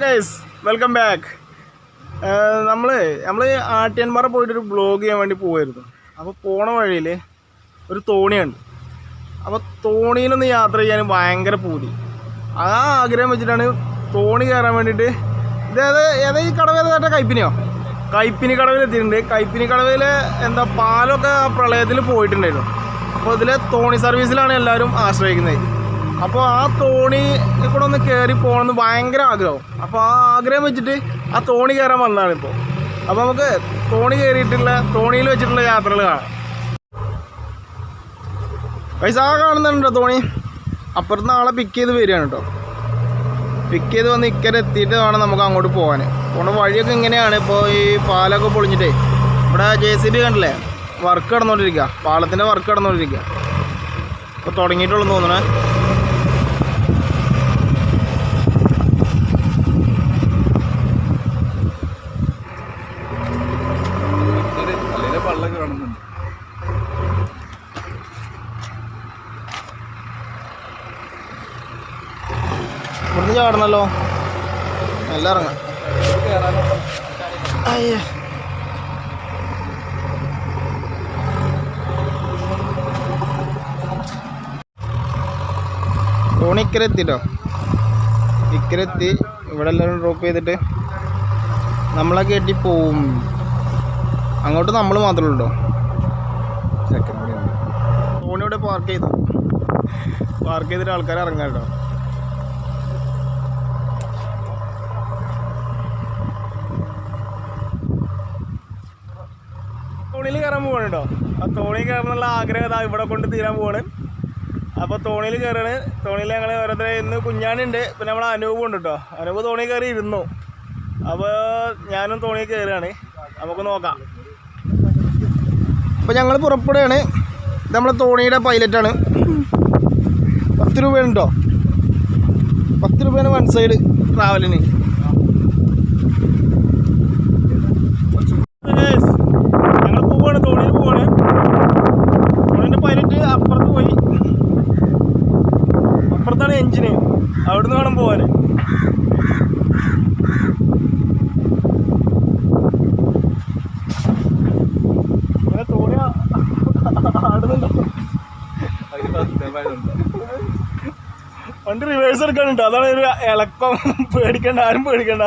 Guys welcome back നമ്മൾ നമ്മൾ ആട്ടിയൻപാറ പോയിട്ടൊരു blog ചെയ്യാൻ വേണ്ടി പോകുമായിരുന്നു അപ്പോൾ പോണ വഴിയിൽ ഒരു തോണിയുണ്ട്. അപ്പോൾ തോണിയിലൊന്ന് യാത്ര ചെയ്യാൻ ഭയങ്കര പൂതി. ആ ആഗ്രഹം വെച്ചിട്ടാണ് തോണി കയറാൻ വേണ്ടിയിട്ട് ഇതേത് ഏതാ ഈ കടവ് ഏതാ കൈപ്പിനിയോ? കൈപ്പിനി കടവിൽ എത്തിയിട്ടുണ്ട്. കൈപ്പിനി കടവിൽ എന്താ പാലൊക്കെ പ്രളയത്തിൽ പോയിട്ടുണ്ടായിരുന്നു. അപ്പോൾ ഇതിൽ തോണി സർവീസിലാണ് എല്ലാവരും ആശ്രയിക്കുന്നത്. അപ്പോൾ ആ തോണി കൂടെ ഒന്ന് കയറി പോകണമെന്ന് ഭയങ്കര ആഗ്രഹം. അപ്പോൾ ആ ആഗ്രഹം വെച്ചിട്ട് ആ തോണി കയറാൻ വന്നതാണ് ഇപ്പോൾ അപ്പോൾ നമുക്ക് തോണി കയറിയിട്ടുള്ള തോണിയിൽ വെച്ചിട്ടുള്ള യാത്രകൾ കാണാം. പൈസ ആ കാണുന്നുണ്ടോ തോണി? അപ്പുറത്ത് നാളെ പിക്ക് ചെയ്ത് വരികയാണ് കേട്ടോ പിക്ക് ചെയ്ത് വന്ന് ഇക്കരെ എത്തിയിട്ട് വേണം നമുക്ക് അങ്ങോട്ട് പോകാൻ പോണ വഴിയൊക്കെ ഇങ്ങനെയാണ്. ഇപ്പോൾ ഈ പാലൊക്കെ പൊളിഞ്ഞിട്ടേ ഇവിടെ ജെ സി ബി കണ്ടില്ലേ? വർക്ക് നടന്നുകൊണ്ടിരിക്കുക പാലത്തിന്റെ വർക്ക് നടന്നുകൊണ്ടിരിക്കുക ഇപ്പോൾ തുടങ്ങിയിട്ടുള്ളൂ തോന്നണേ. ഇവിടുന്ന് ചാടണല്ലോ. നല്ല ഇറങ്ങാം. അയ്യേ. തോണി ഇക്കരെ എത്തിട്ടോ ഇക്കരെ എത്തി ഇവിടെ എല്ലാവരും ഡ്രോപ്പ് ചെയ്തിട്ട് നമ്മളെ കെട്ടി പോവും. അങ്ങോട്ട് നമ്മൾ മാത്രമേ ഉള്ളൂ സെക്കൻഡ് ഇവിടെ പാർക്ക് ചെയ്തു. പാർക്ക് ചെയ്തിട്ട് ആൾക്കാർ ഇറങ്ങാം തോണിയിൽ കയറാൻ പോവാണ് കേട്ടോ. ആ തോണിയിൽ കയറാനുള്ള ആഗ്രഹം ഇതാ ഇവിടെ കൊണ്ട് തീരാൻ പോവാണ്. അപ്പോൾ തോണിയിൽ കയറാണ്. തോണിയിൽ ഞങ്ങൾ ഓരോരുത്തരെ ഇന്ന് കുഞ്ഞാണിണ്ട്. പിന്നെ നമ്മളെ അനൂപ് ഉണ്ട് കേട്ടോ. അനൂപ് തോണിയിൽ കയറി ഇരുന്നു. അപ്പോൾ ഞാനും തോണിയിൽ കയറുകയാണ്. നമുക്ക് നോക്കാം. അപ്പോൾ ഞങ്ങൾ പുറപ്പെടുകയാണ്. ഇത് നമ്മളെ തോണിയുടെ പൈലറ്റാണ് പത്ത് രൂപയാണ് കേട്ടോ. പത്ത് രൂപയാണ് വൺ സൈഡ് ട്രാവലിന് Guys, ഞങ്ങൾ പോവാണ് തോണിയിൽ പോവാണ് തോണിന്റെ പൈലറ്റ് അപ്പുറത്ത് പോയി അപ്പുറത്താണ് എഞ്ചിന് അവിടുന്ന് വേണം പോവാൻ ഇങ്ങനെ തോണി ആ- ആടുന്നുണ്ടോ വണ്ടി റിവേഴ്സ് എടുക്കാനുണ്ട്. അതാണ് ഒരു ഇളക്കം. പേടിക്കണ്ട ആരും പേടിക്കണ്ട.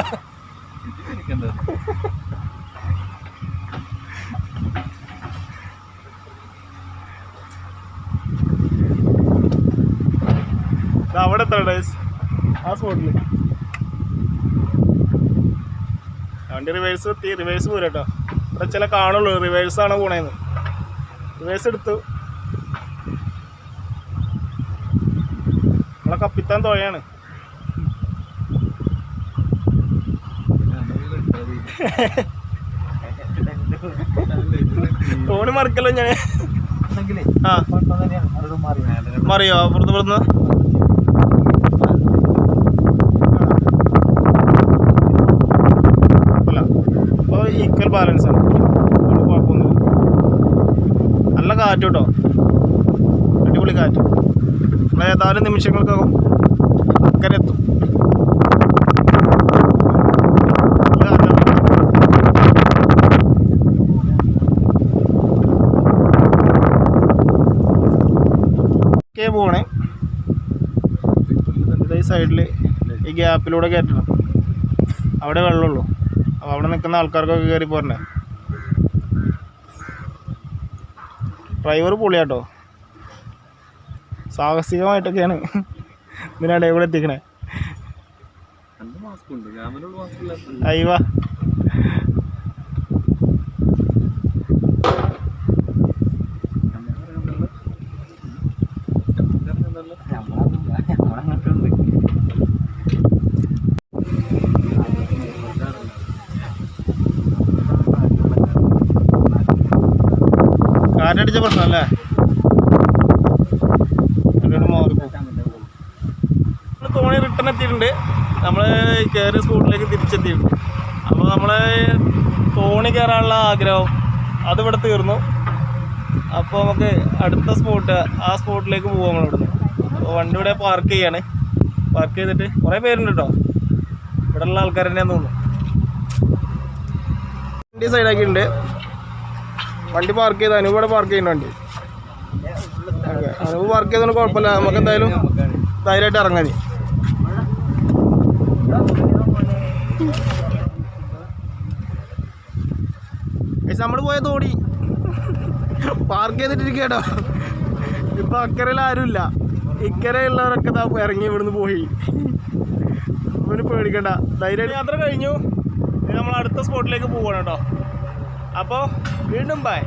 അവിടെ എത്ര ഡേസ് ആ സ്പോട്ടിൽ വണ്ടി റിവേഴ്സ് എത്തി. റിവേഴ്സ് പോരാട്ടോ ഇവിടെ ചില കാണുള്ളൂ. റിവേഴ്സ് ആണ് പോണേന്ന്. റിവേഴ്സ് എടുത്തു. നമ്മളെ കപ്പിത്താൻ തുഴയാണ് തോണി മറിക്കല്ലോ ആ. മറിയോ? അപ്പുറത്ത് ഇവിടുന്ന്? ഈക്വൽ ബാലൻസ് ആണ്. കുഴപ്പമൊന്നുമില്ല. നല്ല കാറ്റ് കേട്ടോ. ഏതാനും നിമിഷങ്ങൾക്കകം അക്കരെ എത്തും പോണേ ഈ സൈഡിൽ ഈ ഗ്യാപ്പിലൂടെ കയറ്റണം അവിടെ വെള്ളമുള്ളൂ. അപ്പോൾ അവിടെ നിൽക്കുന്ന ആൾക്കാർക്കൊക്കെ കയറി പോരണേ ഡ്രൈവർ പൊളിയാട്ടോ. സാഹസികമായിട്ടൊക്കെയാണ് ഇതിനാണ് എവിടെ എത്തിക്കണേ. അയ്യവ കാറ്റടിച്ച പ്രശ്നമല്ലേ അങ്ങോട്ട് മാറിപ്പോ നമ്മൾ തോണി റിട്ടേൺ എത്തിയിട്ടുണ്ട് നമ്മൾ കയറിയ സ്പോട്ടിലേക്ക് തിരിച്ചെത്തിയിട്ടുണ്ട്. അപ്പോൾ നമ്മൾ തോണി കയറാനുള്ള ആഗ്രഹം അതിവിടെ തീർന്നു. അപ്പോൾ നമുക്ക് അടുത്ത സ്പോട്ട് ആ സ്പോട്ടിലേക്ക് പോകാം നമ്മൾ ഇവിടുന്ന്. അപ്പോൾ വണ്ടി ഇവിടെ പാർക്ക് ചെയ്യാണ്. പാർക്ക് ചെയ്തിട്ട് കുറേ പേരുണ്ട്? കേട്ടോ ഇവിടെ ഉള്ള ആൾക്കാർ തന്നെയാന്ന് തോന്നുന്നു. വണ്ടി സൈഡാക്കിയിട്ടുണ്ട് വണ്ടി പാർക്ക് ചെയ്ത് അനു ഇവിടെ പാർക്ക് ചെയ്യുന്ന വണ്ടി. അനുവ് അനു പാർക്ക് ചെയ്തതുകൊണ്ട് കുഴപ്പമില്ല. നമുക്ക് എന്തായാലും ധൈര്യമായിട്ട് ഇറങ്ങാൻ നമ്മൾ പോയ തോടി പാർക്ക് ചെയ്തിട്ടിരിക്കട്ടോ ഇപ്പൊ അക്കരയിൽ ആരുമില്ല. ഇക്കരയുള്ളവരൊക്കെ ദാ ഇറങ്ങി ഇവിടുന്ന് പോയി. അവന് പേടിക്കണ്ട. ധൈര്യം യാത്ര കഴിഞ്ഞു. നമ്മൾ അടുത്ത സ്പോട്ടിലേക്ക് പോവാണ് കേട്ടോ. അപ്പോൾ വീണ്ടും ബൈ